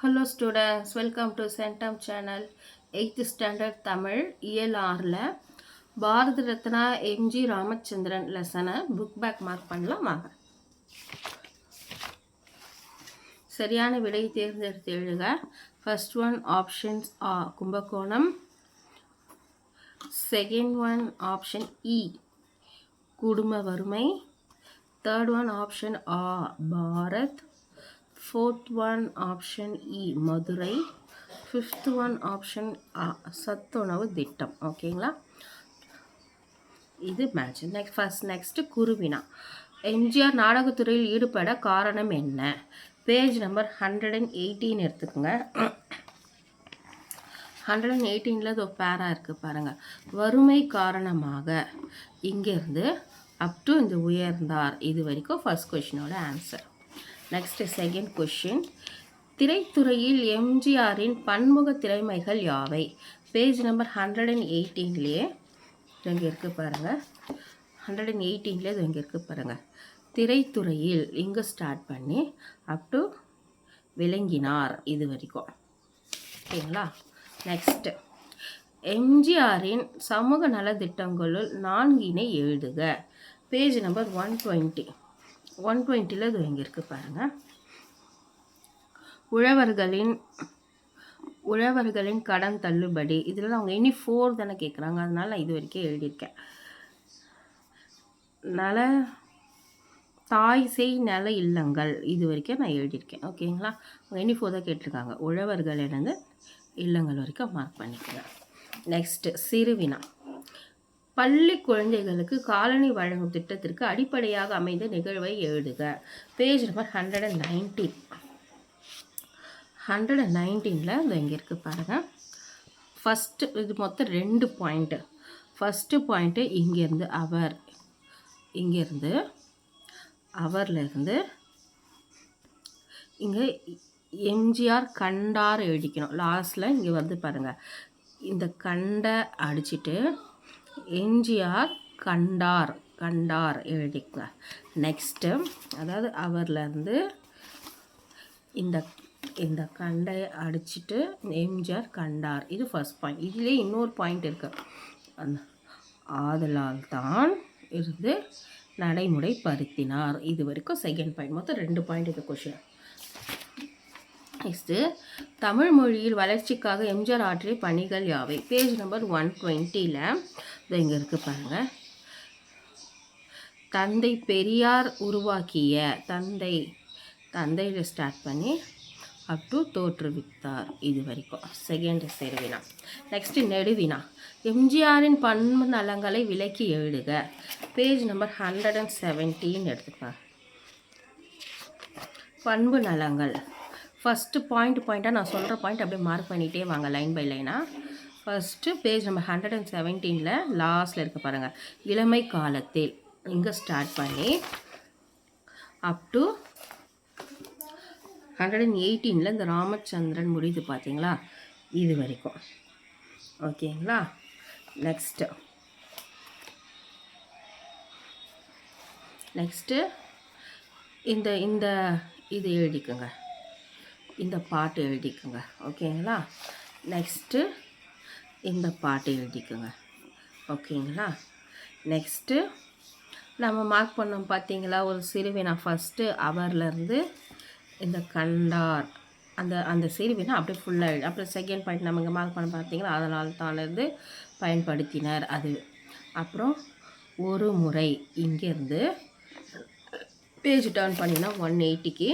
Hello students welcome to centum channel eighth standard Tamil இயல் ஆறில் Bharat Ratna MG Ramachandran லெசனை book back mark பண்ணலாம்? வாங்க சரியான விடை தேர்ந்தெடுத்து எழுதுக. ஃபர்ஸ்ட் ஒன் ஆப்ஷன்ஸ் ஆ கும்பகோணம். செகண்ட் ஒன் ஆப்ஷன் இ குடும்ப வறுமை தேர்ட் ஒன் ஆப்ஷன் ஆ பாரத். ஃபோர்த் ஒன் ஆப்ஷன் இ மதுரை ஃபிஃப்த் ஒன் ஆப்ஷன் சத்துணவு திட்டம் ஓகேங்களா இது மேட்ச் நெக்ஸ்ட் ஃபஸ்ட் நெக்ஸ்ட்டு குருவினா எம்ஜிஆர் நாடகத்துறையில் ஈடுபட காரணம் என்ன? Page number hundred and eighteen எடுத்துக்கோங்க. ஹண்ட்ரட் அண்ட் எயிட்டீனில் இது பேராக இருக்குது பாருங்கள் வறுமை காரணமாக இங்கேருந்து அப் டு இந்த உயர்ந்தார். இது வரைக்கும் ஃபர்ஸ்ட் கொஷினோட ஆன்சர் நெக்ஸ்ட் செகண்ட் கொஷின் திரைத்துறையில் எம்ஜிஆரின் பன்முக திறமைகள் யாவை? பேஜ் நம்பர் ஹண்ட்ரட் அண்ட் எயிட்டீன்லேயே இங்கே இருக்குது பாருங்கள் ஹண்ட்ரட் அண்ட் எயிட்டீன்லேயே இது இங்கே இருக்குது பாருங்கள் திரைத்துறையில் இங்கே ஸ்டார்ட் பண்ணி அப் டு விளங்கினார் இது வரைக்கும். ஓகேங்களா? நெக்ஸ்ட்டு எம்ஜிஆரின் சமூக நலத்திட்டங்களுள் நான்கினை எழுதுக. Page number one twenty one டுவெண்ட்டியில் இது இங்கே இருக்குது பாருங்கள் உழவர்களின் உழவர்களின் கடன் தள்ளுபடி. இதில் அவங்க இனி ஃபோர் தானே கேட்குறாங்க அதனால் நான் இது வரைக்கும் எழுதியிருக்கேன். நல தாய் செய் நல இல்லங்கள். இது வரைக்கும் நான் எழுதியிருக்கேன். ஓகேங்களா அவங்க இனி ஃபோர் தான் கேட்டிருக்காங்க. உழவர்கள் இருந்து இல்லங்கள் வரைக்கும் மார்க் பண்ணிக்கிறேன் நெக்ஸ்ட்டு சிறுவினா. பள்ளி குழந்தைகளுக்கு காலனி வழங்கும் திட்டத்திற்கு அடிப்படையாக அமைந்த நிகழ்வை எழுதுக. Page number hundred and nineteen hundred and நைன்டீனில் இது இங்கே இருக்குது பாருங்கள் ஃபஸ்ட்டு இது மொத்தம் ரெண்டு பாயிண்ட்டு ஃபஸ்ட்டு பாயிண்ட்டு இங்கேருந்து அவர் இங்கேருந்து அவர்லேருந்து இங்கே எம்ஜிஆர் கண்டார் எழுதிக்கணும். லாஸ்ட்டில் இங்கே வந்து பாருங்கள் இந்த கண்டை அடிச்சிட்டு எம்ஜிஆர் கண்டார் கண்டார் எழுதிக்க நெக்ஸ்ட்டு அதாவது அவர்லேருந்து இந்த இந்த கண்டை அடிச்சிட்டு எம்ஜிஆர் கண்டார். இது ஃபஸ்ட் பாயிண்ட் இதுலேயே இன்னொரு பாயிண்ட் இருக்குது அந்த ஆதலால் தான் இருந்து நடைமுறைப்படுத்தினார். இது வரைக்கும் செகண்ட் பாயிண்ட் மொத்தம் ரெண்டு பாயிண்ட் இது கொஷின் நெக்ஸ்ட்டு தமிழ் மொழியில் வளர்ச்சிக்காக எம்ஜிஆர் ஆற்றிய பணிகள் யாவை? பேஜ் நம்பர் ஒன் டுவெண்ட்டியில் இது இங்கே இருக்குது பாருங்கள் தந்தை பெரியார் உருவாக்கிய தந்தை தந்தையில் ஸ்டார்ட் பண்ணி அப் டு தோற்றுவித்தார் இது வரைக்கும். செகண்ட் செருவினா நெக்ஸ்ட்டு நெடுவினா. எம்ஜிஆரின் பண்பு நலங்களை விலக்கி எழுதுக. Page number hundred and seventeen எடுத்துப்பா பண்பு நலங்கள். ஃபஸ்ட்டு பாயிண்ட் பாயிண்ட்டாக நான் சொல்கிற பாயிண்ட் அப்படியே மார்க் பண்ணிகிட்டே வாங்க லைன் பை லைனாக ஃபஸ்ட்டு பேஜ் நம்ம ஹண்ட்ரட் அண்ட் செவன்டீனில் லாஸ்ட்டில் இருக்க பாருங்கள் இளமை காலத்தில் இங்கே ஸ்டார்ட் பண்ணி அப் டு ஹண்ட்ரட் அண்ட் எயிட்டீனில் இந்த ராமச்சந்திரன் முடிது பார்த்தீங்களா இது வரைக்கும். ஓகேங்களா? நெக்ஸ்ட்டு நெக்ஸ்ட்டு இந்த இந்த இது எழுதிக்கோங்க. இந்த பாட்டு எழுதிக்குங்க. ஓகேங்களா? நெக்ஸ்ட்டு இந்த பாட்டு எழுதிக்குங்க. ஓகேங்களா? நெக்ஸ்ட்டு நம்ம மார்க் பண்ணோம் பார்த்தீங்களா ஒரு சிறுவினா ஃபஸ்ட்டு அவர்லேருந்து இந்த கண்டார் அந்த அந்த சிறுவினா அப்படியே ஃபுல்லாக எழுதி அப்புறம் செகண்ட் பாயிண்ட் நம்ம இங்கே மார்க் பண்ண பார்த்தீங்களா அதனால் தானிருந்து பயன்படுத்தினார் அது. அப்புறம் ஒரு முறை இங்கேருந்து பேஜ் டர்ன் பண்ணினா ஒன் எயிட்டிக்கு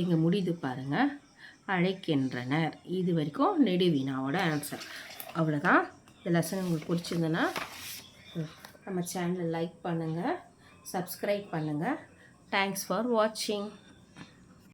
இங்கே முடியுது பாருங்கள் அழைக்கின்றனர். இது வரைக்கும் நெடுவினாவோட ஆன்சர் அவ்வளோதான் இந்த லெசன் உங்களுக்கு பிடிச்சிருந்ததுன்னா நம்ம சேனலை லைக் பண்ணுங்கள் சப்ஸ்கிரைப் பண்ணுங்கள் தேங்க்ஸ் ஃபார் வாட்சிங்